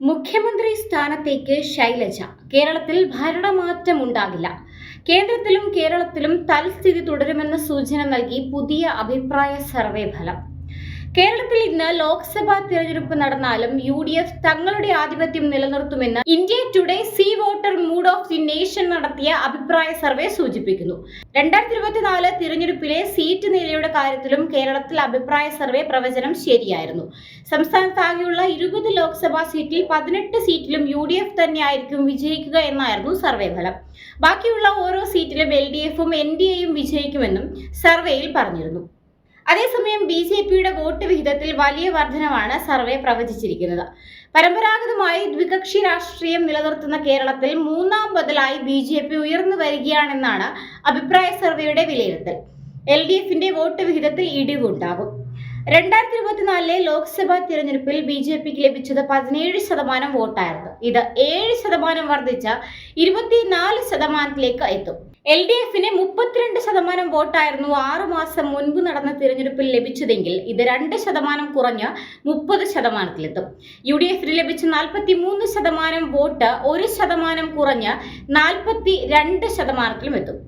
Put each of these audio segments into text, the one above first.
മുഖ്യമന്ത്രി സ്ഥാനത്തേക്ക് ശൈലജ. കേരളത്തിൽ ഭരണമാറ്റം ഉണ്ടാകില്ല കേന്ദ്രത്തിലും കേരളത്തിലും തൽസ്ഥിതി തുടരുമെന്ന സൂചന നൽകി പുതിയ അഭിപ്രായ സർവേ ഫലം. കേരളത്തിൽ ഇന്ന് ലോക്സഭാ തിരഞ്ഞെടുപ്പ് നടന്നാലും യു ഡി എഫ് തങ്ങളുടെ ആധിപത്യം നിലനിർത്തുമെന്ന് India Today C Voter Mood of the Nation നടത്തിയ അഭിപ്രായ സർവേ സൂചിപ്പിക്കുന്നു. രണ്ടായിരത്തി ഇരുപത്തിനാല് തിരഞ്ഞെടുപ്പിലെ സീറ്റ് നിലയുടെ കാര്യത്തിലും കേരളത്തിൽ അഭിപ്രായ സർവേ പ്രവചനം ശരിയായിരുന്നു. സംസ്ഥാനത്താകെയുള്ള ഇരുപത് ലോക്സഭാ സീറ്റിൽ പതിനെട്ട് സീറ്റിലും യു ഡി എഫ് തന്നെയായിരിക്കും വിജയിക്കുക എന്നായിരുന്നു സർവേ ഫലം. ബാക്കിയുള്ള ഓരോ സീറ്റിലും എൽ ഡി എഫും എൻ ഡി എയും വിജയിക്കുമെന്നും സർവേയിൽ പറഞ്ഞിരുന്നു. അതേസമയം ബി ജെ വോട്ട് വിഹിതത്തിൽ വലിയ വർധനവാണ് സർവേ പ്രവചിച്ചിരിക്കുന്നത്. പരമ്പരാഗതമായി ദ്വികക്ഷി രാഷ്ട്രീയം നിലനിർത്തുന്ന കേരളത്തിൽ മൂന്നാം ബദലായി ബി ജെ പി ഉയർന്നു വരികയാണെന്നാണ് അഭിപ്രായ സർവേയുടെ വിലയിരുത്തൽ. എൽ ഡി എഫിന്റെ വോട്ട് വിഹിതത്തിൽ ഇടിവുണ്ടാകും രണ്ടായിരത്തി ഇരുപത്തിനാലിലെ ലോക്സഭാ തിരഞ്ഞെടുപ്പിൽ ബി ജെ പിക്ക് ലഭിച്ചത് പതിനേഴ് ശതമാനം വോട്ടായിരുന്നു. ഇത് ഏഴ് ശതമാനം വർദ്ധിച്ച ഇരുപത്തിനാല് ശതമാനത്തിലേക്ക് എത്തും. എൽ ഡി എഫിന് മുപ്പത്തിരണ്ട് ശതമാനം വോട്ടായിരുന്നു ആറു മാസം മുൻപ് നടന്ന തിരഞ്ഞെടുപ്പിൽ ലഭിച്ചതെങ്കിൽ ഇത് രണ്ട് ശതമാനം കുറഞ്ഞ് മുപ്പത് ശതമാനത്തിലെത്തും. യു ഡി എഫിന് ലഭിച്ച നാൽപ്പത്തി മൂന്ന് ശതമാനം വോട്ട് ഒരു ശതമാനം കുറഞ്ഞ് നാൽപ്പത്തി രണ്ട് ശതമാനത്തിലും എത്തും.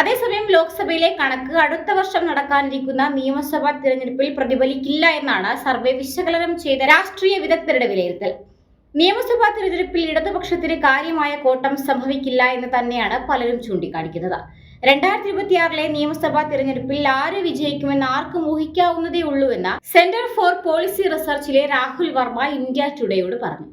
അതേസമയം ലോക്സഭയിലെ കണക്ക് അടുത്ത വർഷം നടക്കാനിരിക്കുന്ന നിയമസഭാ തിരഞ്ഞെടുപ്പിൽ പ്രതിഫലിക്കില്ല എന്നാണ് സർവേ വിശകലനം ചെയ്ത രാഷ്ട്രീയ വിദഗ്ധരുടെ വിലയിരുത്തൽ. നിയമസഭാ തിരഞ്ഞെടുപ്പിൽ ഇടതുപക്ഷത്തിന് കാര്യമായ കോട്ടം സംഭവിക്കില്ല എന്ന് തന്നെയാണ് പലരും ചൂണ്ടിക്കാണിക്കുന്നത്. രണ്ടായിരത്തി ഇരുപത്തിയാറിലെ നിയമസഭാ തിരഞ്ഞെടുപ്പിൽ ആര് വിജയിക്കുമെന്ന് ആർക്കും ഊഹിക്കാവുന്നതേ ഉള്ളൂവെന്ന് സെന്റർ ഫോർ പോളിസി റിസർച്ചിലെ രാഹുൽ വർമ്മ ഇന്ത്യ ടുഡേയോട് പറഞ്ഞു.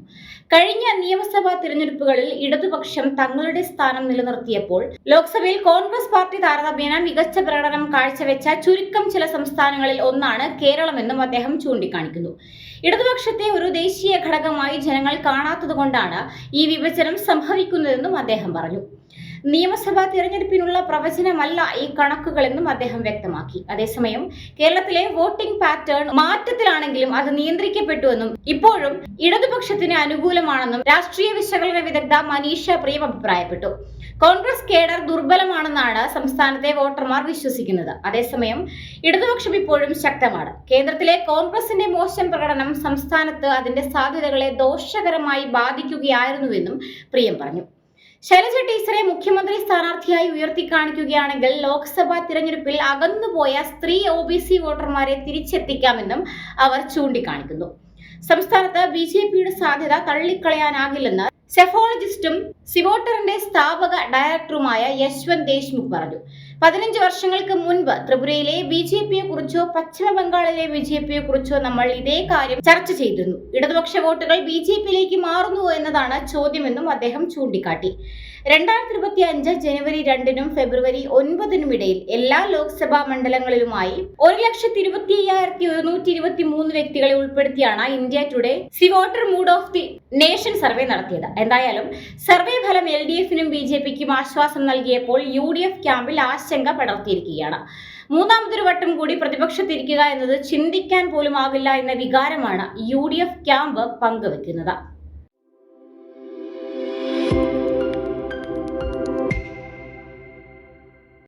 കഴിഞ്ഞ നിയമസഭാ തിരഞ്ഞെടുപ്പുകളിൽ ഇടതുപക്ഷം തങ്ങളുടെ സ്ഥാനം നിലനിർത്തിയപ്പോൾ ലോക്സഭയിൽ കോൺഗ്രസ് പാർട്ടി താരതമ്യേന മികച്ച പ്രകടനം കാഴ്ചവെച്ച ചുരുക്കം ചില സംസ്ഥാനങ്ങളിൽ ഒന്നാണ് കേരളമെന്നും അദ്ദേഹം ചൂണ്ടിക്കാണിക്കുന്നു. ഇടതുപക്ഷത്തെ ഒരു ദേശീയ ഘടകമായി ജനങ്ങൾ കാണാത്തതുകൊണ്ടാണ് ഈ വിഭജനം സംഭവിക്കുന്നതെന്നും അദ്ദേഹം പറഞ്ഞു. നിയമസഭാ തിരഞ്ഞെടുപ്പിനുള്ള പ്രവചനമല്ല ഈ കണക്കുകളെന്നും അദ്ദേഹം വ്യക്തമാക്കി. അതേസമയം കേരളത്തിലെ വോട്ടിംഗ് പാറ്റേൺ മാറ്റത്തിലാണെങ്കിലും അത് നിയന്ത്രിക്കപ്പെട്ടുവെന്നും ഇപ്പോഴും ഇടതുപക്ഷത്തിന് അനുകൂലമാണെന്നും രാഷ്ട്രീയ വിശകലന വിദഗ്ധ മനീഷ പ്രിയം അഭിപ്രായപ്പെട്ടു. കോൺഗ്രസ് കേഡർ ദുർബലമാണെന്നാണ് സംസ്ഥാനത്തെ വോട്ടർമാർ വിശ്വസിക്കുന്നത്. അതേസമയം ഇടതുപക്ഷം ഇപ്പോഴും ശക്തമാണ്. കേന്ദ്രത്തിലെ കോൺഗ്രസിന്റെ മോശം പ്രകടനം സംസ്ഥാനത്ത് അതിന്റെ സാധ്യതകളെ ദോഷകരമായി ബാധിക്കുകയായിരുന്നുവെന്നും പ്രിയം പറഞ്ഞു. ശൈലജ ടീച്ചറെ മുഖ്യമന്ത്രി സ്ഥാനാർത്ഥിയായി ഉയർത്തിക്കാണിക്കുകയാണെങ്കിൽ ലോക്സഭാ തിരഞ്ഞെടുപ്പിൽ അകന്നുപോയ സ്ത്രീ ഒ ബി സി വോട്ടർമാരെ തിരിച്ചെത്തിക്കാമെന്നും അവർ ചൂണ്ടിക്കാണിക്കുന്നു. സംസ്ഥാനത്ത് ബി ജെ പിയുടെ സാധ്യത തള്ളിക്കളയാനാകില്ലെന്ന് സെഫോളജിസ്റ്റും സിവോട്ടറിന്റെ സ്ഥാപക ഡയറക്ടറുമായ യശ്വന്ത് ദേശ്മുഖ് പറഞ്ഞു. പതിനഞ്ച് വർഷങ്ങൾക്ക് മുൻപ് ത്രിപുരയിലെ ബി ജെ പിയെ കുറിച്ചോ പശ്ചിമ ബംഗാളിലെ ബി ജെ പിയെ കുറിച്ചോ നമ്മൾ ഇതേ കാര്യം ചർച്ച ചെയ്തിരുന്നു. ഇടതുപക്ഷ വോട്ടുകൾ ബി ജെ പിയിലേക്ക് മാറുന്നു എന്നതാണ് ചോദ്യമെന്നും അദ്ദേഹം ചൂണ്ടിക്കാട്ടി. രണ്ടായിരത്തി ഇരുപത്തി അഞ്ച് ജനുവരി രണ്ടിനും ഫെബ്രുവരി ഒൻപതിനും ഇടയിൽ എല്ലാ ലോക്സഭാ മണ്ഡലങ്ങളിലുമായി ഒരു ലക്ഷത്തി ഇരുപത്തി അയ്യായിരത്തി ഒരുന്നൂറ്റി ഇരുപത്തി മൂന്ന് വ്യക്തികളെ ഉൾപ്പെടുത്തിയാണ് India Today C Voter Mood of the Nation survey നടത്തിയത്. എന്തായാലും സർവേ ഫലം എൽ ഡി എഫിനും ബി ജെ പിക്കും ആശ്വാസം നൽകിയപ്പോൾ യു ഡി എഫ് ക്യാമ്പിൽ ആശങ്ക പടർത്തിയിരിക്കുകയാണ്. മൂന്നാമതൊരു വട്ടം കൂടി പ്രതിപക്ഷത്തിരിക്കുക എന്നത് ചിന്തിക്കാൻ പോലും ആകില്ല എന്ന വികാരമാണ് യു ഡി എഫ് ക്യാമ്പ് പങ്കുവെക്കുന്നത്.